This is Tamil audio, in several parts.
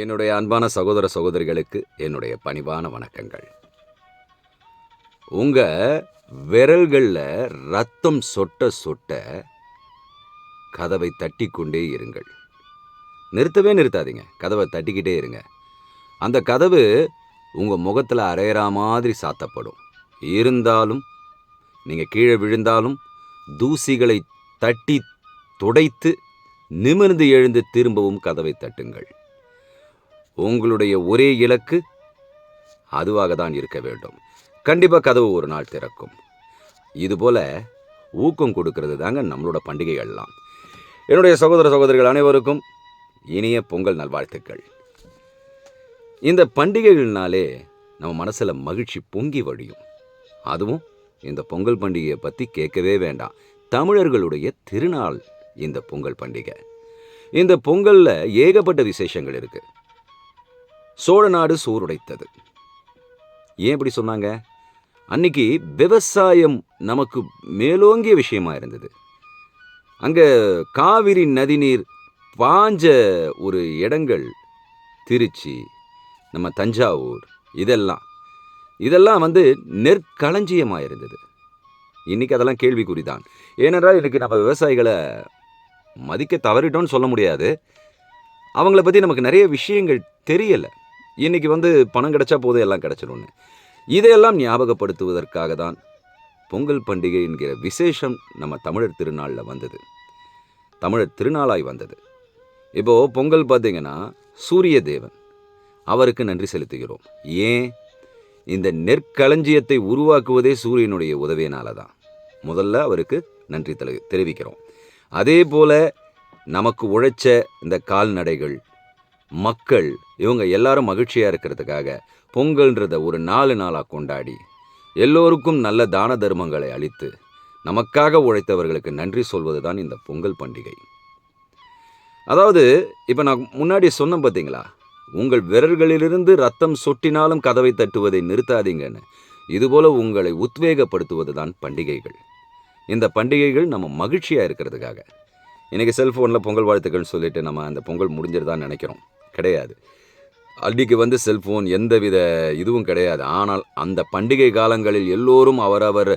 என்னுடைய அன்பான சகோதர சகோதரிகளுக்கு என்னுடைய பணிவான வணக்கங்கள். உங்க விரல்களில் ரத்தம் சொட்ட சொட்ட கதவை தட்டிக்கொண்டே இருங்கள். நிறுத்தவே நிறுத்தாதீங்க. கதவை தட்டிக்கிட்டே இருங்க. அந்த கதவு உங்கள் முகத்தில் அரையிற மாதிரி சாத்தப்படும். இருந்தாலும் நீங்கள் கீழே விழுந்தாலும் தூசிகளை தட்டி துடைத்து நிமிர்ந்து எழுந்து திரும்பவும் கதவை தட்டுங்கள். உங்களுடைய ஒரே இலக்கு அதுவாக தான் இருக்க வேண்டும். கண்டிப்பாக கதவு ஒரு நாள் திறக்கும். இதுபோல் ஊக்கம் கொடுக்கறது தாங்க நம்மளோட பண்டிகைகள்லாம் என்னுடைய சகோதர சகோதரிகள் அனைவருக்கும் இனிய பொங்கல் நல்வாழ்த்துக்கள். இந்த பண்டிகைகள்னாலே நம்ம மனசில் மகிழ்ச்சி பொங்கி வழியும். அதுவும் இந்த பொங்கல் பண்டிகையை பற்றி கேட்கவே வேண்டாம். தமிழர்களுடைய திருநாள் இந்த பொங்கல் பண்டிகை. இந்த பொங்கலில் ஏகப்பட்ட விசேஷங்கள் இருக்குது சோழ நாடு சோறுடைத்தது. ஏன் இப்படி சொன்னாங்க? அன்னைக்கு விவசாயம் நமக்கு மேலோங்கிய விஷயமா இருந்தது. அங்கே காவிரி நதிநீர் பாஞ்ச ஒரு இடங்கள் திருச்சி நம்ம தஞ்சாவூர் இதெல்லாம். இதெல்லாம் வந்து நெற்களஞ்சியமாக இருந்தது. இன்னைக்கு அதெல்லாம் கேள்விக்குறிதான். ஏனென்றால் இன்றைக்கி நம்ம விவசாயிகளை மதிக்க தவறிட்டோம்னு சொல்ல முடியாது. அவங்கள பற்றி நமக்கு நிறைய விஷயங்கள் தெரியலை. இன்றைக்கி வந்து பணம் கிடைச்சா போதும் எல்லாம் கிடைச்சிடும்னு இதையெல்லாம் ஞாபகப்படுத்துவதற்காக தான் பொங்கல் பண்டிகை என்கிற விசேஷம் நம்ம தமிழர் திருநாளில் வந்தது. தமிழர் திருநாளாய் வந்தது. இப்போது பொங்கல் பார்த்தீங்கன்னா சூரிய தேவன். அவருக்கு நன்றி செலுத்துகிறோம். ஏன்? இந்த நெற்களஞ்சியத்தை உருவாக்குவதே சூரியனுடைய உதவியினால தான் முதல்ல அவருக்கு நன்றி தெரி தெரிவிக்கிறோம். அதே போல் நமக்கு உழைச்ச இந்த கால்நடைகள் மக்கள் இவங்க எல்லாரும் மகிழ்ச்சியாக இருக்கிறதுக்காக பொங்கல்ன்றத ஒரு நாலு நாளாக கொண்டாடி எல்லோருக்கும் நல்ல தான தர்மங்களை அளித்து நமக்காக உழைத்தவர்களுக்கு நன்றி சொல்வது தான் இந்த பொங்கல் பண்டிகை. அதாவது இப்போ நான் முன்னாடி சொன்னேன் பார்த்தீங்களா உங்கள் விரல்களிலிருந்து ரத்தம் சொட்டினாலும் கதவை தட்டுவதை நிறுத்தாதீங்கன்னு. இதுபோல் உங்களை உத்வேகப்படுத்துவது தான் பண்டிகைகள். இந்த பண்டிகைகள் நம்ம மகிழ்ச்சியாக இருக்கிறதுக்காக. இன்றைக்கி செல்ஃபோனில் பொங்கல் வாழ்த்துக்கள்னு சொல்லிட்டு நம்ம அந்த பொங்கல் முடிஞ்சிருதான்னு நினைக்கிறோம். கிடையாது. அன்றைக்கி வந்து செல்ஃபோன் எந்தவித இதுவும் கிடையாது. ஆனால் அந்த பண்டிகை காலங்களில் எல்லோரும் அவரவர்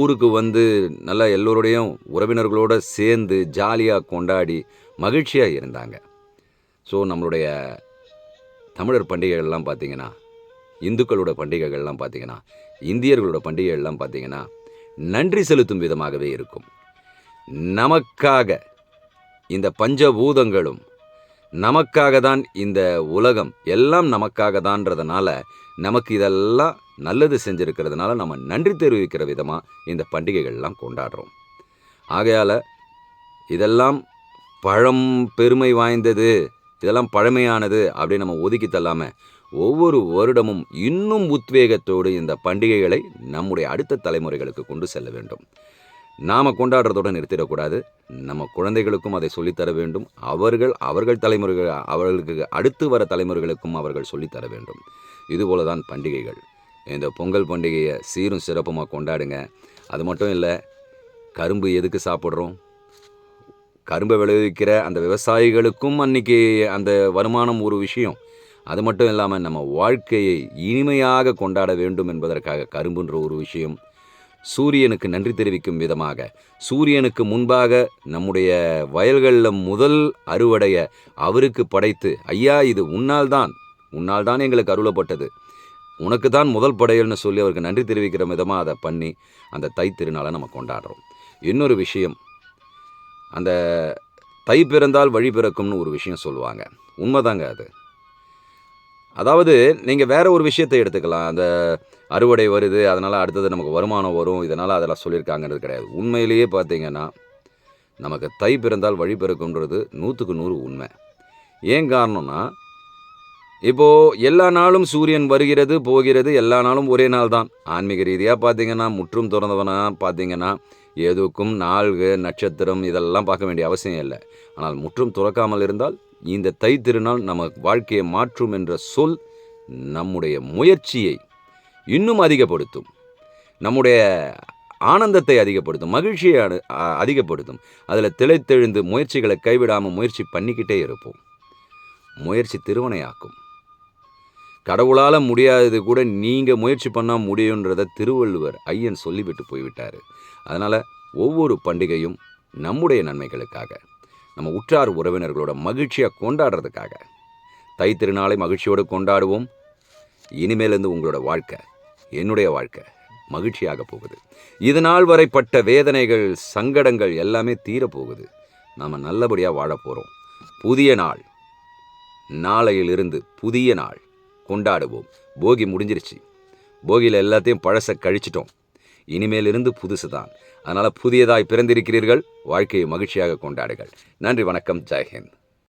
ஊருக்கு வந்து நல்லா எல்லோருடையும் உறவினர்களோடு சேர்ந்து ஜாலியாக கொண்டாடி மகிழ்ச்சியாக இருந்தாங்க. ஸோ நம்மளுடைய தமிழர் பண்டிகைகள்லாம் பார்த்திங்கன்னா இந்துக்களோட பண்டிகைகள்லாம் பார்த்திங்கன்னா இந்தியர்களோட பண்டிகைகள்லாம் பார்த்திங்கன்னா நன்றி செலுத்தும் விதமாகவே இருக்கும். நமக்காக இந்த பஞ்சபூதங்களும் நமக்காக தான் இந்த உலகம் எல்லாம் நமக்காக தான்றதுனால நமக்கு இதெல்லாம் நல்லது செஞ்சுருக்கிறதுனால நம்ம நன்றி தெரிவிக்கிற விதமாக இந்த பண்டிகைகள்லாம் கொண்டாடுறோம். ஆகையால் இதெல்லாம் பழம் பெருமை வாய்ந்தது இதெல்லாம் பழமையானது அப்படின்னு நம்ம ஒதுக்கி தள்ளாமல் ஒவ்வொரு வருடமும் இன்னும் உத்வேகத்தோடு இந்த பண்டிகைகளை நம்முடைய அடுத்த தலைமுறைகளுக்கு கொண்டு செல்ல வேண்டும். நாம் கொண்டாடுறதோட நிறுத்திடக்கூடாது. நம்ம குழந்தைகளுக்கும் அதை சொல்லித்தர வேண்டும். அவர்கள் அவர்கள் தலைமுறைகள் அவர்களுக்கு அடுத்து வர தலைமுறைகளுக்கும் அவர்கள் சொல்லித்தர வேண்டும். இதுபோல தான் பண்டிகைகள். இந்த பொங்கல் பண்டிகையை சீரும் சிறப்புமாக கொண்டாடுங்க. அது மட்டும் இல்லை கரும்பு எதுக்கு சாப்பிட்றோம்? கரும்பை விளைவிக்கிற அந்த விவசாயிகளுக்கும் அன்னைக்கு அந்த வருமானம் ஒரு விஷயம். அது மட்டும் இல்லாமல் நம்ம வாழ்க்கையை இனிமையாக கொண்டாட வேண்டும் என்பதற்காக கரும்புன்ற ஒரு விஷயம் சூரியனுக்கு நன்றி தெரிவிக்கும் விதமாக சூரியனுக்கு முன்பாக நம்முடைய வயல்களில் முதல் அறுவடைய அவருக்கு படைத்து ஐயா இது உன்னால் தான் உன்னால் தான் எங்களுக்கு அருளப்பட்டது. உனக்கு தான் முதல் படையல்னு சொல்லி அவருக்கு நன்றி தெரிவிக்கிற விதமாக அதை பண்ணி அந்த தை திருநாளை நம்ம கொண்டாடுறோம். இன்னொரு விஷயம் அந்த தை பிறந்தால் வழி பிறக்கும்னு ஒரு விஷயம் சொல்லுவாங்க. உண்மைதாங்க அது. அதாவது நீங்கள் வேற ஒரு விஷயத்தை எடுத்துக்கலாம். அந்த அறுவடை வருது அதனால் அடுத்தது நமக்கு வருமானம் வரும் இதனால் அதெல்லாம் சொல்லியிருக்காங்கிறது கிடையாது. உண்மையிலேயே பார்த்தீங்கன்னா நமக்கு தை பிறந்தால் வழி பிறக்குன்றது நூற்றுக்கு நூறு உண்மை. ஏன் காரணம்னா இப்போது எல்லா நாளும் சூரியன் வருகிறது போகிறது எல்லா நாளும் ஒரே நாள் தான். ஆன்மீக ரீதியாக பார்த்தீங்கன்னா முற்றும் திறந்தவனா பார்த்தீங்கன்னா எதுக்கும் நாள்கு நட்சத்திரம் இதெல்லாம் பார்க்க வேண்டிய அவசியம் இல்லை. ஆனால் முற்றும் துறக்காமல் இருந்தால் இந்த தை திருநாள் நம்ம வாழ்க்கையை மாற்றும் என்ற சொல் நம்முடைய முயற்சியை இன்னும் அதிகப்படுத்தும். நம்முடைய ஆனந்தத்தை அதிகப்படுத்தும் மகிழ்ச்சியை அ- அதிகப்படுத்தும். அதில் திளைத்தெழுந்து முயற்சிகளை கைவிடாமல் முயற்சி பண்ணிக்கிட்டே இருப்போம். முயற்சி திருவனையாக்கும். கடவுளால் முடியாதது கூட நீங்கள் முயற்சி பண்ணால் முடியுன்றதை திருவள்ளுவர் ஐயன் சொல்லிவிட்டு போய்விட்டார். அதனால் ஒவ்வொரு பண்டிகையும் நம்முடைய நன்மைகளுக்காக. நம்ம உற்றார் உறவினர்களோட மகிழ்ச்சியாக கொண்டாடுறதுக்காக. தை திருநாளை மகிழ்ச்சியோடு கொண்டாடுவோம். இனிமேலேருந்து உங்களோட வாழ்க்கை என்னுடைய வாழ்க்கை மகிழ்ச்சியாக போகுது. இது நாள் வரை பட்ட வேதனைகள் சங்கடங்கள் எல்லாமே தீரப்போகுது நாம் நல்லபடியாக வாழ போகிறோம் புதிய நாள் நாளையிலிருந்து புதிய நாள் கொண்டாடுவோம். போகி முடிஞ்சிருச்சு. போகியில் எல்லாத்தையும் பழச கழிச்சிட்டோம். இனிமேலிருந்து புதுசு தான் அதனால் புதியதாய் பிறந்திருக்கிறீர்கள். வாழ்க்கையை மகிழ்ச்சியாக கொண்டாடுங்கள். நன்றி வணக்கம். ஜெய்ஹிந்த்